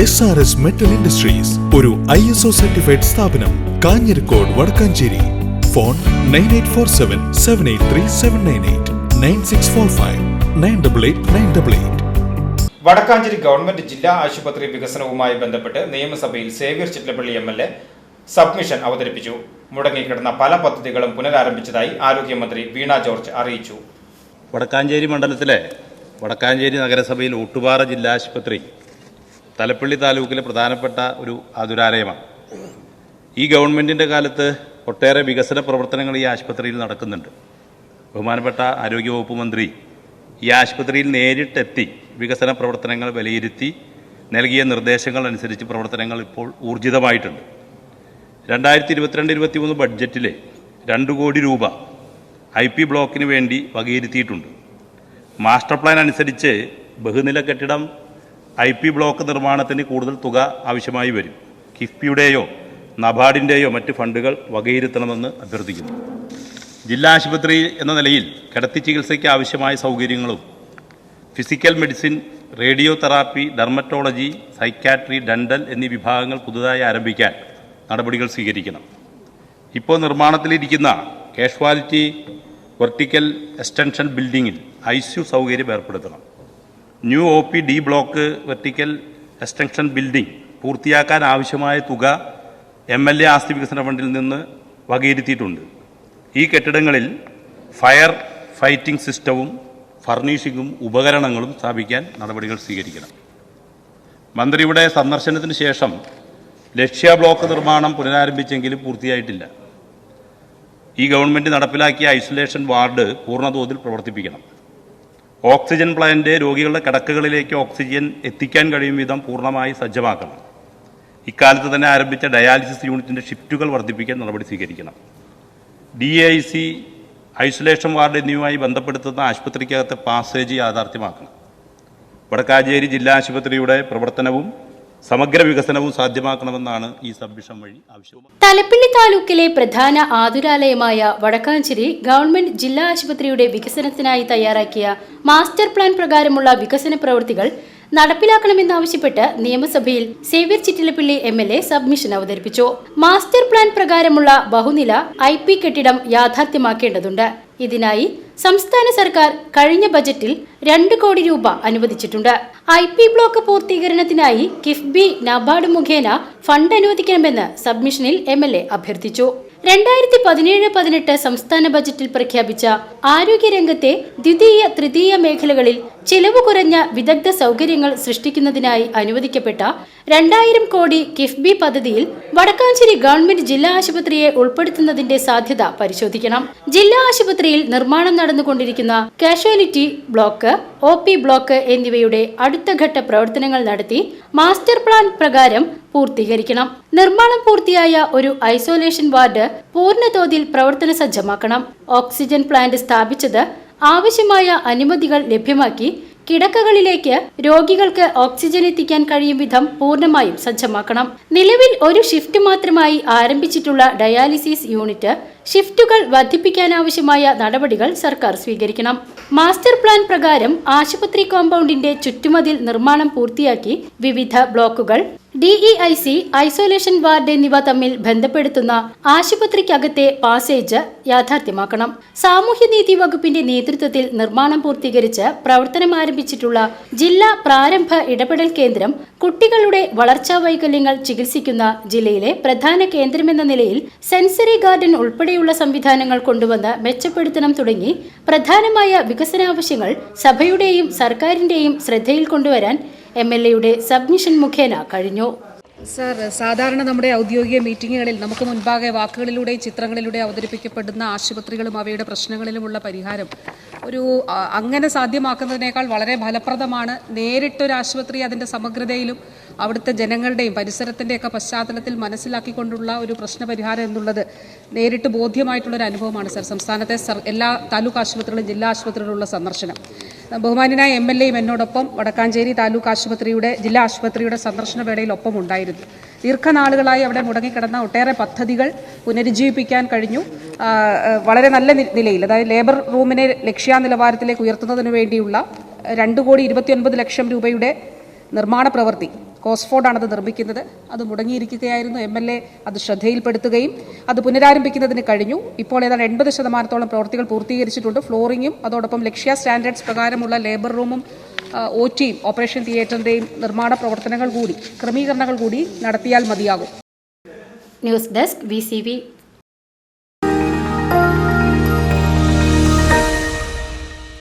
S R S metal industries ഒരു I S O certified സ്ഥാപനം Kanjirakode Vadakkanchery. Phone nine eight four seven seven eight three seven nine eight nine six four five nine double eight nine double eight Vadakkanchery government ജില്ലാ ആശുപത്രി വികസനവുമായി ബന്ധപ്പെട്ട് നിയമസഭയിൽ Xavier Chittilappilly M L A submission അവതരിപ്പിച്ചു. മുടങ്ങിക്കിടന്ന പല പദ്ധതികളും പുനരാരംഭിച്ചതായി ആരോഗ്യമന്ത്രി വീണ ജോർജ് അറിയിച്ചു. വടക്കാഞ്ചേരി മണ്ഡലത്തിലെ വടക്കാഞ്ചേരി നഗരസഭയിൽ ഊട്ടുപാറ ജില്ലാ ആശുപത്രി തലപ്പള്ളി താലൂക്കിലെ പ്രധാനപ്പെട്ട ഒരു ആതുരാലയമാണ്. ഈ ഗവൺമെന്റിന്റെ കാലത്ത് ഒട്ടേറെ വികസന പ്രവർത്തനങ്ങൾ ഈ ആശുപത്രിയിൽ നടക്കുന്നുണ്ട്. ബഹുമാനപ്പെട്ട ആരോഗ്യവകുപ്പ് മന്ത്രി ഈ ആശുപത്രിയിൽ നേരിട്ടെത്തി വികസന പ്രവർത്തനങ്ങൾ വിലയിരുത്തി നൽകിയ നിർദ്ദേശങ്ങൾ അനുസരിച്ച് പ്രവർത്തനങ്ങൾ ഇപ്പോൾ ഊർജിതമായിട്ടുണ്ട്. രണ്ടായിരത്തി ഇരുപത്തിരണ്ട് ഇരുപത്തി മൂന്ന് ബഡ്ജറ്റിൽ രണ്ട് കോടി രൂപ ഐ പി ബ്ലോക്കിന് വേണ്ടി വകയിരുത്തിയിട്ടുണ്ട്. മാസ്റ്റർ പ്ലാൻ അനുസരിച്ച് ബഹുനില കെട്ടിടം ഐ പി ബ്ലോക്ക് നിർമ്മാണത്തിന് കൂടുതൽ തുക ആവശ്യമായി വരും. കിഫ്ബിയുടെയോ നബാർഡിന്റെയോ മറ്റ് ഫണ്ടുകൾ വകയിരുത്തണമെന്ന് അഭ്യർത്ഥിക്കുന്നു. ജില്ലാ ആശുപത്രി എന്ന നിലയിൽ കിടത്തി ചികിത്സയ്ക്ക് ആവശ്യമായ സൗകര്യങ്ങളും physical medicine radiotherapy dermatology psychiatry dental എന്നീ വിഭാഗങ്ങൾ പുതുതായി ആരംഭിക്കാൻ നടപടികൾ സ്വീകരിക്കണം. ഇപ്പോൾ നിർമ്മാണത്തിലിരിക്കുന്ന കാഷ്വാലിറ്റി വെർട്ടിക്കൽ എക്സ്റ്റൻഷൻ ബിൽഡിങ്ങിൽ ഐ സൗകര്യം ഏർപ്പെടുത്തണം. New O P D block vertical extension building പൂർത്തിയാക്കാൻ ആവശ്യമായ തുക എം എൽ എ ആസ്തി വികസന ഫണ്ടിൽ നിന്ന് വകയിരുത്തിയിട്ടുണ്ട്. ഈ കെട്ടിടങ്ങളിൽ ഫയർ ഫൈറ്റിംഗ് സിസ്റ്റവും ഫർണിഷിങ്ങും ഉപകരണങ്ങളും സ്ഥാപിക്കാൻ നടപടികൾ സ്വീകരിക്കണം. മന്ത്രിയുടെ സന്ദർശനത്തിന് ശേഷം ലക്ഷ്യ ബ്ലോക്ക് നിർമ്മാണം പുനരാരംഭിച്ചെങ്കിലും പൂർത്തിയായിട്ടില്ല. ഈ ഗവൺമെന്റ് നടപ്പിലാക്കിയ ഐസൊലേഷൻ വാർഡ് പൂർണതോതിൽ പ്രവർത്തിപ്പിക്കണം. ഓക്സിജൻ പ്ലാന്റ് രോഗികളുടെ കിടക്കുകളിലേക്ക് ഓക്സിജൻ എത്തിക്കാൻ കഴിയും വിധം പൂർണമായി സജ്ജമാക്കണം. ഇക്കാലത്ത് തന്നെ ആരംഭിച്ച ഡയാലിസിസ് യൂണിറ്റിന്റെ ഷിഫ്റ്റുകൾ വർദ്ധിപ്പിക്കാൻ നടപടി സ്വീകരിക്കണം. D I C isolation ward എന്നിവയുമായി ബന്ധപ്പെടുത്തുന്ന ആശുപത്രിക്കകത്തെ പാസേജ് യാഥാർത്ഥ്യമാക്കണം. വടക്കാഞ്ചേരി ജില്ലാ ആശുപത്രിയുടെ പ്രവർത്തനവും സമഗ്ര വികസനവും സാധ്യമാക്കണമെന്നാണ് ഈ സബ്മിഷൻ വഴി ആവശ്യം തലപ്പിള്ളി താലൂക്കിലെ പ്രധാന ആതുരാലയമായ വടക്കാഞ്ചേരി ഗവൺമെന്റ് ജില്ലാ ആശുപത്രിയുടെ വികസനത്തിനായി തയ്യാറാക്കിയ മാസ്റ്റർ പ്ലാൻ പ്രകാരമുള്ള വികസന പ്രവൃത്തികൾ നടപ്പിലാക്കണമെന്നാവശ്യപ്പെട്ട് നിയമസഭയിൽ Xavier Chittilappilly M L A submission അവതരിപ്പിച്ചു. മാസ്റ്റർ പ്ലാൻ പ്രകാരമുള്ള ബഹുനില ഐ കെട്ടിടം യാഥാർത്ഥ്യമാക്കേണ്ടതുണ്ട്. ഇതിനായി സംസ്ഥാന സർക്കാർ കഴിഞ്ഞ ബജറ്റിൽ രണ്ട് കോടി രൂപ അനുവദിച്ചിട്ടുണ്ട്. ഐ പി ബ്ലോക്ക് പൂർത്തീകരണത്തിനായി കിഫ്ബി നബാർഡ് മുഖേന ഫണ്ട് അനുവദിക്കണമെന്ന് സബ്മിഷനിൽ എം എൽ എ അഭ്യർത്ഥിച്ചു. രണ്ടായിരത്തി പതിനേഴ് പതിനെട്ട് സംസ്ഥാന ബജറ്റിൽ പ്രഖ്യാപിച്ച ആരോഗ്യരംഗത്തെ ദ്വിതീയ തൃതീയ മേഖലകളിൽ ചിലവ് കുറഞ്ഞ വിദഗ്ധ സൗകര്യങ്ങൾ സൃഷ്ടിക്കുന്നതിനായി അനുവദിക്കപ്പെട്ട രണ്ടായിരം കോടി കിഫ്ബി പദ്ധതിയിൽ വടക്കാഞ്ചേരി ഗവൺമെന്റ് ജില്ലാ ആശുപത്രിയെ ഉൾപ്പെടുത്തുന്നതിന്റെ സാധ്യത പരിശോധിക്കണം. ജില്ലാ ആശുപത്രിയിൽ നിർമ്മാണം നടന്നുകൊണ്ടിരിക്കുന്ന കാഷ്വാലിറ്റി ബ്ലോക്ക് ഒ ബ്ലോക്ക് എന്നിവയുടെ അടുത്ത ഘട്ട പ്രവർത്തനങ്ങൾ നടത്തി മാസ്റ്റർ പ്ലാൻ പ്രകാരം പൂർത്തീകരിക്കണം. നിർമ്മാണം പൂർത്തിയായ ഒരു ഐസൊലേഷൻ വാർഡ് പൂർണതോതിൽ പ്രവർത്തന സജ്ജമാക്കണം. ഓക്സിജൻ പ്ലാന്റ് സ്ഥാപിച്ചത് ആവശ്യമായ അനുമതികൾ ലഭ്യമാക്കി കിടക്കകളിലേക്ക് രോഗികൾക്ക് ഓക്സിജൻ എത്തിക്കാൻ കഴിയും വിധം പൂർണമായും സജ്ജമാക്കണം. നിലവിൽ ഒരു ഷിഫ്റ്റ് മാത്രമായി ആരംഭിച്ചിട്ടുള്ള ഡയാലിസിസ് യൂണിറ്റ് ഷിഫ്റ്റുകൾ വർദ്ധിപ്പിക്കാനാവശ്യമായ നടപടികൾ സർക്കാർ സ്വീകരിക്കണം. മാസ്റ്റർ പ്ലാൻ പ്രകാരം ആശുപത്രി കോമ്പൗണ്ടിന്റെ ചുറ്റുമതിൽ നിർമ്മാണം പൂർത്തിയാക്കി വിവിധ ബ്ലോക്കുകൾ ഡിഇഐ സി ഐസൊലേഷൻ വാർഡ് എന്നിവ തമ്മിൽ ബന്ധപ്പെടുത്തുന്ന ആശുപത്രിക്കകത്തെ പാസേജ് യാഥാർത്ഥ്യമാക്കണം. സാമൂഹ്യനീതി വകുപ്പിന്റെ നേതൃത്വത്തിൽ നിർമ്മാണം പൂർത്തീകരിച്ച് പ്രവർത്തനം ആരംഭിച്ചിട്ടുള്ള ജില്ലാ പ്രാരംഭ ഇടപെടൽ കേന്ദ്രം കുട്ടികളുടെ വളർച്ചാ വൈകല്യങ്ങൾ ചികിത്സിക്കുന്ന ജില്ലയിലെ പ്രധാന കേന്ദ്രമെന്ന നിലയിൽ സെൻസറി ഗാർഡൻ ഉൾപ്പെടെയുള്ള സംവിധാനങ്ങൾ കൊണ്ടുവന്ന് മെച്ചപ്പെടുത്തണം തുടങ്ങി പ്രധാനമായ വികസനാവശ്യങ്ങൾ സഭയുടെയും സർക്കാരിന്റെയും ശ്രദ്ധയിൽ കൊണ്ടുവരാൻ എം എൽ എയുടെ സബ്മിഷൻ മുഖേന കഴിഞ്ഞു. സർ സാധാരണ നമ്മുടെ ഔദ്യോഗിക മീറ്റിങ്ങുകളിൽ നമുക്ക് മുൻപാകെ വാക്കുകളിലൂടെയും ചിത്രങ്ങളിലൂടെയും അവതരിപ്പിക്കപ്പെടുന്ന ആശുപത്രികളും അവയുടെ പ്രശ്നങ്ങളിലുമുള്ള പരിഹാരം ഒരു അങ്ങനെ സാധ്യമാക്കുന്നതിനേക്കാൾ വളരെ ഫലപ്രദമാണ് നേരിട്ടൊരു ആശുപത്രി അതിന്റെ സമഗ്രതയിലും അവിടുത്തെ ജനങ്ങളുടെയും പരിസരത്തിന്റെയൊക്കെ പശ്ചാത്തലത്തിൽ മനസ്സിലാക്കിക്കൊണ്ടുള്ള ഒരു പ്രശ്നപരിഹാരം എന്നുള്ളത് നേരിട്ട് ബോധ്യമായിട്ടുള്ളൊരു അനുഭവമാണ് സർ സംസ്ഥാനത്തെ എല്ലാ താലൂക്ക് ആശുപത്രികളും ജില്ലാ ആശുപത്രികളിലുള്ള സന്ദർശനം. ബഹുമാനായ എം എൽ എയും എന്നോടൊപ്പം വടക്കാഞ്ചേരി താലൂക്ക് ആശുപത്രിയുടെ ജില്ലാ ആശുപത്രിയുടെ സന്ദർശന വേളയിൽ ഒപ്പം ഉണ്ടായിരുന്നു. ദീർഘനാളുകളായി അവിടെ മുടങ്ങിക്കിടന്ന ഒട്ടേറെ പദ്ധതികൾ പുനരുജ്ജീവിപ്പിക്കാൻ കഴിഞ്ഞു. വളരെ നല്ല നിലയിൽ അതായത് ലേബർ റൂമിനെ ലക്ഷ്യാ നിലവാരത്തിലേക്ക് ഉയർത്തുന്നതിന് വേണ്ടിയുള്ള രണ്ട് കോടി ഇരുപത്തിയൊൻപത് ലക്ഷം രൂപയുടെ നിർമ്മാണ പ്രവൃത്തി കോസ്ഫോർഡാണ് അത് നിർമ്മിക്കുന്നത്. അത് മുടങ്ങിയിരിക്കുകയായിരുന്നു എം എൽ എ. അത് ശ്രദ്ധയിൽപ്പെടുത്തുകയും അത് പുനരാരംഭിക്കുന്നതിന് കഴിഞ്ഞു. ഇപ്പോൾ ഏതാണ്ട് എൺപത് ശതമാനത്തോളം പ്രവൃത്തികൾ പൂർത്തീകരിച്ചിട്ടുണ്ട്. ഫ്ലോറിങ്ങും അതോടൊപ്പം ലക്ഷ്യ സ്റ്റാൻഡേർഡ്സ് പ്രകാരമുള്ള ലേബർ റൂമും ഒ ടിയും ഓപ്പറേഷൻ തിയേറ്ററിന്റെയും നിർമ്മാണ പ്രവർത്തനങ്ങൾ കൂടി ക്രമീകരണങ്ങൾ കൂടി നടത്തിയാൽ മതിയാകും. News desk V